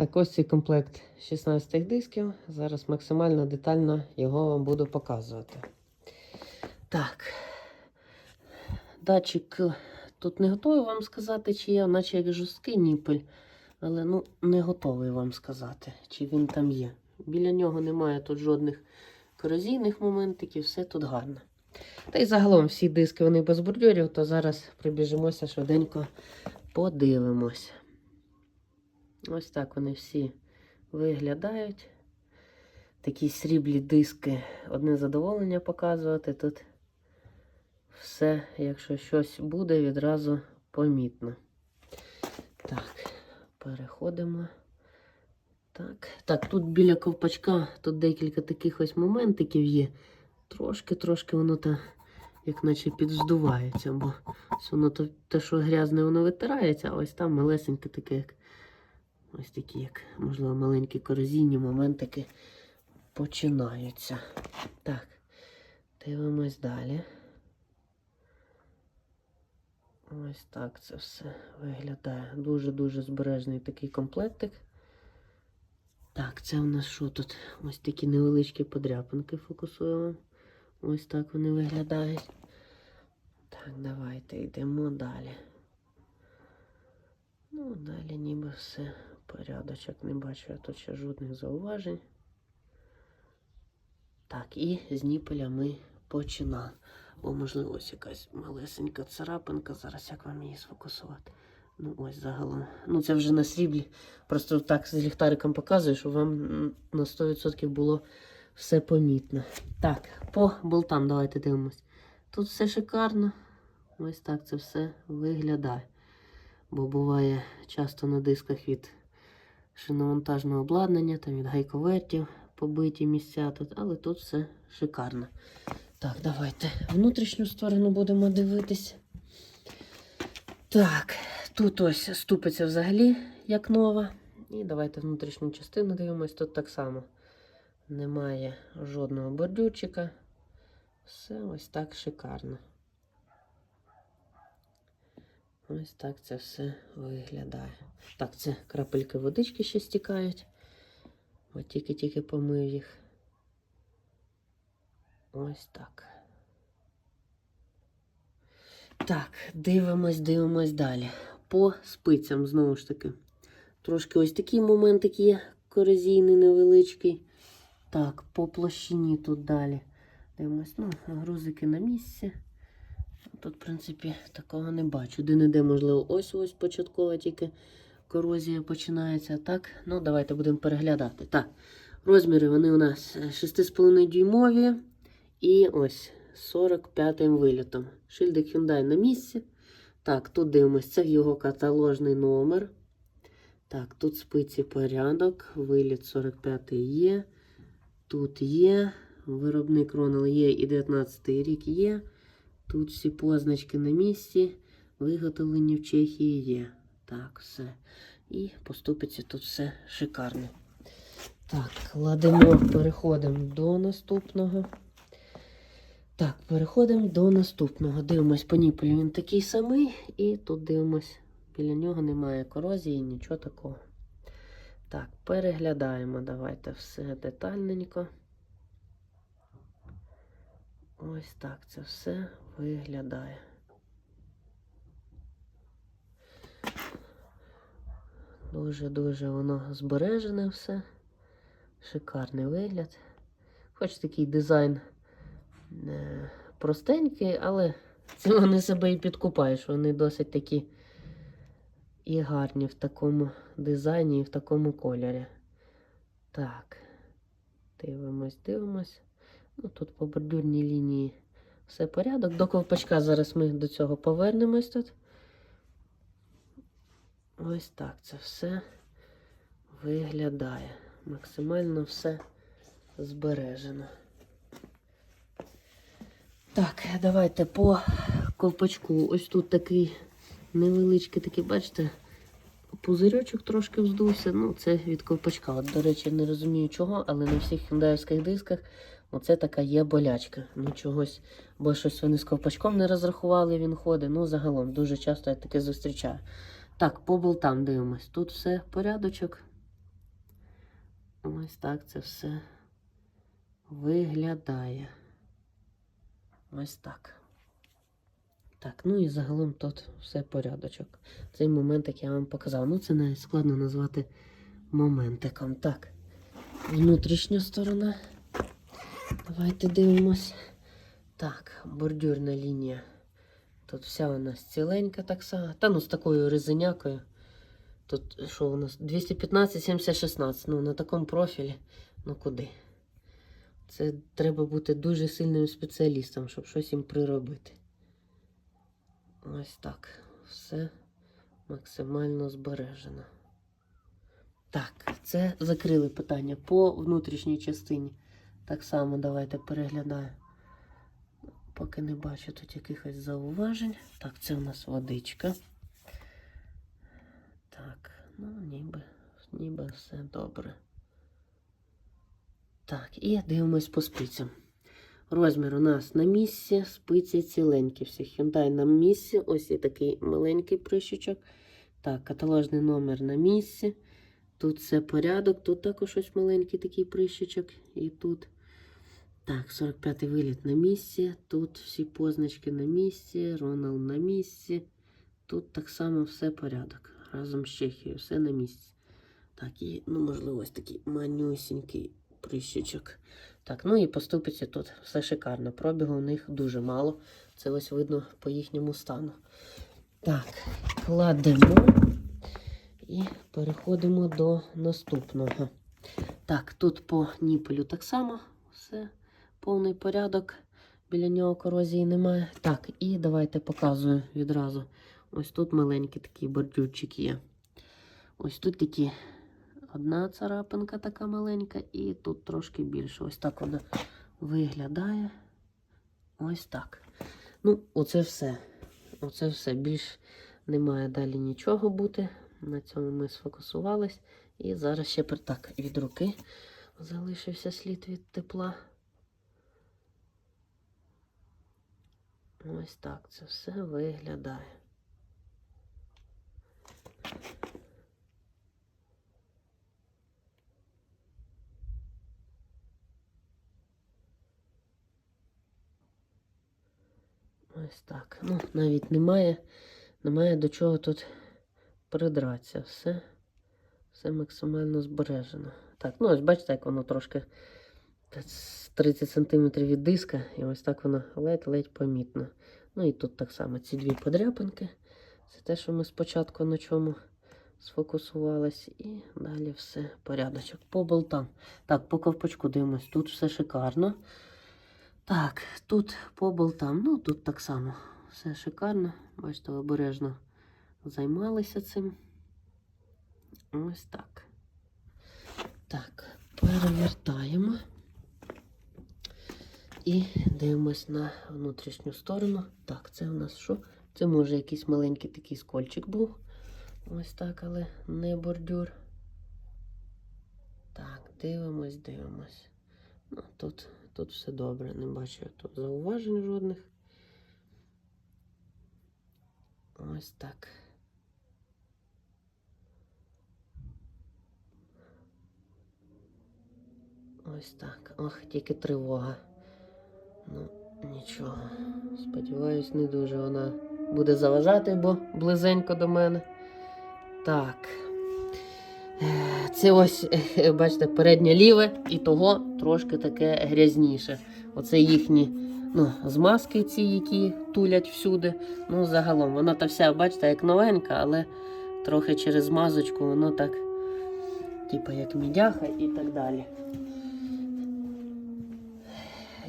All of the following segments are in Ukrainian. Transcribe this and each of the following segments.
Так, ось цей комплект 16 дисків. Зараз максимально детально його вам буду показувати. Так. Датчик е, тут не готовий вам сказати, чи є, наче як жорсткий ніпель. Але ну, не готовий вам сказати, чи він там є. Біля нього немає тут жодних корозійних моментиків, все тут гарно. Та й загалом всі диски вони без бордюрів, то зараз прибіжимося швиденько подивимось. Ось так вони всі виглядають. Такі сріблі диски, одне задоволення показувати. Тут все, якщо щось буде, відразу помітно. Так, переходимо. Так, так, тут біля ковпачка тут декілька таких ось моментиків є. Трошки-трошки воно та, як наче підздувається, бо воно те, що грязне, воно витирається, а ось там малесеньке таке, як ось такі, як, можливо, маленькі корозійні моментики починаються. Так, дивимось далі. Ось так це все виглядає. Дуже-дуже збережний такий комплектик. Так, це в нас що тут? Ось такі невеличкі подряпинки фокусуємо. Ось так вони виглядають. Так, давайте йдемо далі. Ну, далі ніби все порядочок. Не бачу я тут ще жодних зауважень. Так, і з ніпеля ми починаємо. Бо, можливо, ось якась малесенька царапинка. Зараз як вам її сфокусувати. Ну, ось загалом. Ну, це вже на сріблі. Просто так з ліхтариком показую, щоб вам на 100% було все помітно. Так, по болтам давайте дивимось. Тут все шикарно. Ось так це все виглядає. Бо буває часто на дисках від шиномонтажного обладнання, там від гайковертів побиті місця тут, але тут все шикарно. Так, давайте внутрішню сторону будемо дивитися. Так, тут ось ступиця взагалі як нова. І давайте внутрішню частину дивимось. Тут так само немає жодного бордюрчика. Все ось так шикарно. Ось так це все виглядає. Так, це крапельки водички ще стікають. От тільки-тільки помив їх. Ось так. Так, дивимось, дивимось далі. По спицям, знову ж таки. Трошки ось такий моментик є корозійний невеличкий. Так, по площині тут далі. Дивимось, ну, грузики на місці. Тут, в принципі, такого не бачу. Де-не-де, можливо, ось-ось початкова тільки корозія починається. Так, ну давайте будемо переглядати. Так, розміри вони у нас 6,5 дюймові і ось 45 вилітом. Шильдик Hyundai на місці. Так, тут дивимося, це його каталожний номер. Так, тут спиці порядок. Виліт 45 є. Тут є. Виробник Ронал є і 19 рік є. Тут всі позначки на місці. Виготовлені в Чехії є. Так, все. І поступиться тут все шикарно. Так, кладемо, переходимо до наступного. Так, переходимо до наступного. Дивимось по ніпелю. Він такий самий. І тут дивимось, біля нього немає корозії, нічого такого. Так, переглядаємо. Давайте все детальненько. Ось так це все виглядає. Дуже-дуже воно збережене все. Шикарний вигляд. Хоч такий дизайн е, простенький, але цим вони себе і підкупають, що вони досить такі і гарні в такому дизайні і в такому кольорі. Так, дивимось, дивимось. Ну, тут по бордюрній лінії все порядок. До ковпачка зараз ми до цього повернемось тут. Ось так це все виглядає. Максимально все збережено. Так, давайте по ковпачку. Ось тут такий невеличкий такий, бачите, пузирьочок трошки вздувся. Ну, це від ковпачка. От, до речі, не розумію чого, але на всіх хіндаївських дисках оце така є болячка. Ну, чогось, бо щось вони з ковпачком не розрахували, він ходить. Ну, загалом, дуже часто я таке зустрічаю. Так, по болтам дивимось. Тут все порядочок. Ось так це все виглядає. Ось так. Так, ну і загалом тут все порядочок. Цей моментик я вам показав. Ну, це навіть складно назвати моментиком. Так, внутрішня сторона. Давайте дивимось. Так, бордюрна лінія. Тут вся у нас ціленька так само. Та ну з такою резинякою. Тут що у нас? 215, 70, 16. Ну, на такому профілі. Ну куди? Це треба бути дуже сильним спеціалістом, щоб щось їм приробити. Ось так. Все максимально збережено. Так, це закрили питання по внутрішній частині. Так само давайте переглядаємо. Поки не бачу тут якихось зауважень. Так, це у нас водичка. Так, ну ніби, ніби все добре. Так, і дивимось по спицям. Розмір у нас на місці, спиці ціленькі всі. Hyundai на місці. Ось є такий маленький прищучок. Так, каталожний номер на місці. Тут все порядок, тут також ось маленький такий прищучок. І тут. Так, 45-й виліт на місці. Тут всі позначки на місці, Ронал на місці. Тут так само все порядок. Разом з Чехією, все на місці. Так, і, ну, можливо, ось такий манюсінький прищучок. Так, ну і поступиться тут все шикарно. Пробігу у них дуже мало. Це ось видно по їхньому стану. Так, кладемо і переходимо до наступного. Так, тут по ніпелю так само все повний порядок. Біля нього корозії немає. Так, і давайте показую відразу. Ось тут маленький такий бордюрчик є. Ось тут такі одна царапинка така маленька, і тут трошки більше. Ось так вона виглядає. Ось так. Ну, оце все. Оце все. Більш немає далі нічого бути. На цьому ми сфокусувались. І зараз ще так, від руки залишився слід від тепла. Ось так це все виглядає. Ось так. Ну, навіть немає, немає до чого тут придратися. Все, все максимально збережено. Так, ну ось бачите, як воно трошки 30 см від диска, і ось так воно ледь-ледь помітно. Ну і тут так само ці дві подряпинки. Це те, що ми спочатку на чому сфокусувались, і далі все порядочок. По болтам. Так, по ковпачку дивимось, тут все шикарно. Так, тут по болтам, ну тут так само все шикарно. Бачите, обережно займалися цим. Ось так. Так, перевертаємо. І дивимось на внутрішню сторону. Так, це у нас що? Це може якийсь маленький такий скольчик був. Ось так, але не бордюр. Так, дивимось, дивимось. Ну, тут, тут все добре, не бачу я тут зауважень жодних. Ось так. Ось так. Ох, тільки тривога. Ну, нічого. Сподіваюсь, не дуже вона буде заважати, бо близенько до мене. Так. Це ось, бачите, переднє ліве і того трошки таке грязніше. Оце їхні ну, змазки ці, які тулять всюди. Ну, загалом, вона та вся, бачите, як новенька, але трохи через змазочку воно так, типу, як мідяха і так далі.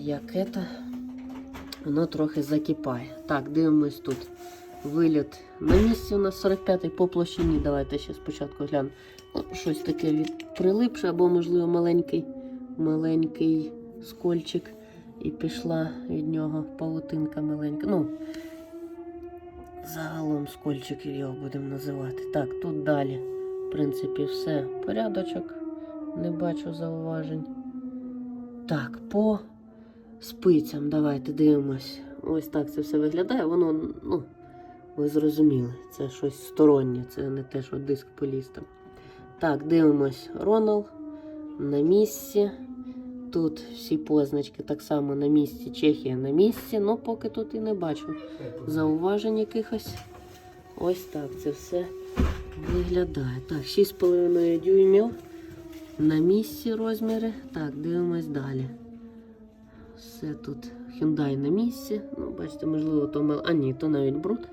Як это, воно трохи закипає. Так, дивимось тут. Виліт на місці у нас 45-й по площині. Давайте ще спочатку глянемо. Ну, щось таке прилипше, або, можливо, маленький, маленький скольчик. І пішла від нього павутинка маленька. Ну, загалом скольчиків його будемо називати. Так, тут далі, в принципі, все порядочок. Не бачу зауважень. Так, по спицям давайте дивимось. Ось так це все виглядає. Воно, ну, ви зрозуміли, це щось стороннє, це не те, що диск поліз там. Так, дивимось Ронал на місці. Тут всі позначки так само на місці, Чехія на місці, ну поки тут і не бачу зауважень якихось. Ось так це все виглядає. Так, 6,5 дюймів на місці розміри. Так, дивимось далі. Все тут Hyundai на місці. Ну, бачите, можливо, то мал... А ні, то навіть бруд.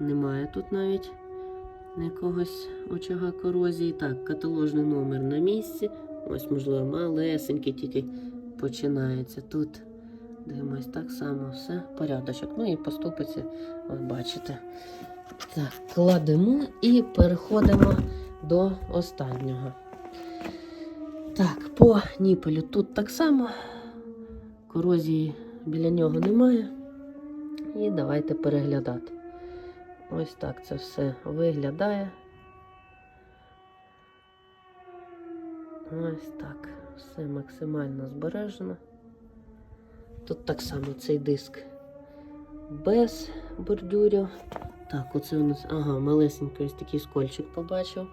Немає тут навіть якогось очага корозії. Так, каталожний номер на місці. Ось, можливо, малесенький тільки починається. Тут дивимось так само, все, порядочок. Ну і поступиться, ви бачите. Так, кладемо і переходимо до останнього. Так, по ніпелю тут так само. Корозії біля нього немає. І давайте переглядати. Ось так це все виглядає. Ось так. Все максимально збережено. Тут так само цей диск без бордюрів. Так, оце у нас. Ага, малесенький ось такий скольчик побачив.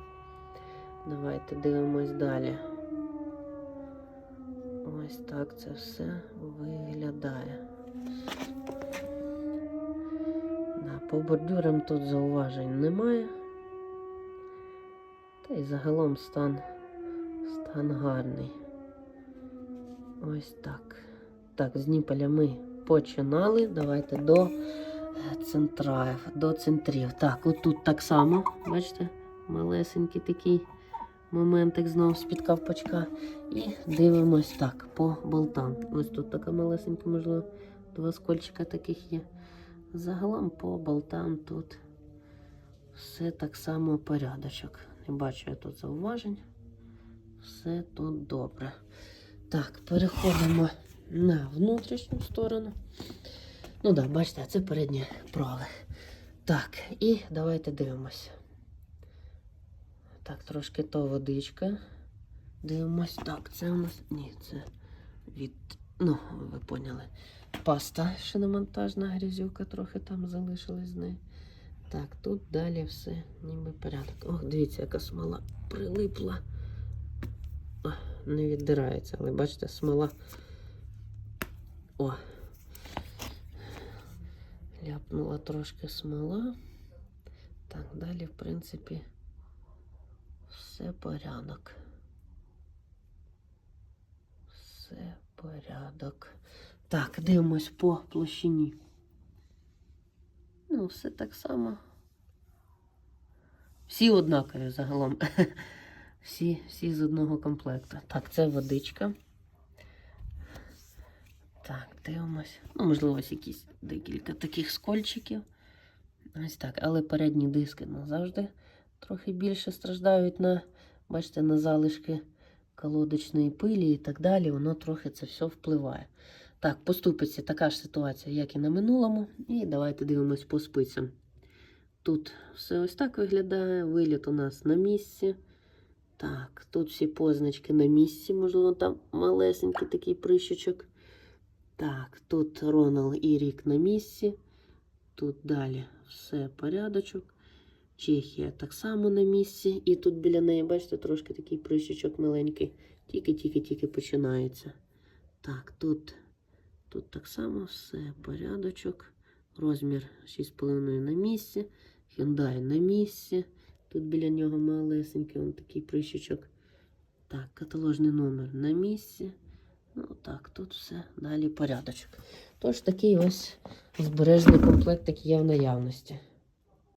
Давайте дивимось далі. Ось так це все виглядає. Да, по бордюрам тут зауважень немає. Та й загалом стан, стан гарний. Ось так. Так, з Ніпеля ми починали. Давайте до е, центрів, до центрів. Так, отут так само, бачите, малесенький такий моментик знову з-під ковпачка. І дивимось так по болтам. Ось тут така малесенька, можливо, два скольчика таких є. Загалом по болтам тут все так само порядочок. Не бачу я тут зауважень. Все тут добре. Так, переходимо на внутрішню сторону. Ну так, да, бачите, це передні прови. Так, і давайте дивимося. Так, трошки то водичка. Дивимось. Так, це у нас. Ні, це від. Ну, ви поняли. Паста шиномонтажна грязюка трохи там залишилась з неї. Так, тут далі все ніби порядок. Ох, дивіться, яка смола прилипла. Не віддирається, але бачите, смола. О. Ляпнула трошки смола. Так, далі, в принципі, все порядок. Все порядок. Так, дивимось по площині. Ну, все так само. Всі однакові загалом. Всі, всі з одного комплекту. Так, це водичка. Так, дивимось. Ну, можливо, ось якісь декілька таких скольчиків. Ось так. Але передні диски назавжди трохи більше страждають на, бачите, на залишки колодочної пилі і так далі. Воно трохи це все впливає. Так, поступиться така ж ситуація, як і на минулому. І давайте дивимось по спицям. Тут все ось так виглядає. Виліт у нас на місці. Так, тут всі позначки на місці, можливо, там малесенький такий прищучок. Так, тут Ронал і Рік на місці. Тут далі все порядочок. Чехія так само на місці. І тут біля неї, бачите, трошки такий прищучок маленький. Тільки-тільки-тільки починається. Так, тут, тут так само все порядочок. Розмір 6,5 на місці. Hyundai на місці. Тут біля нього малесенький он такий прищучок. Так, каталожний номер на місці. Ну так, тут все далі порядочок. Тож такий ось збережений комплект, який є в наявності.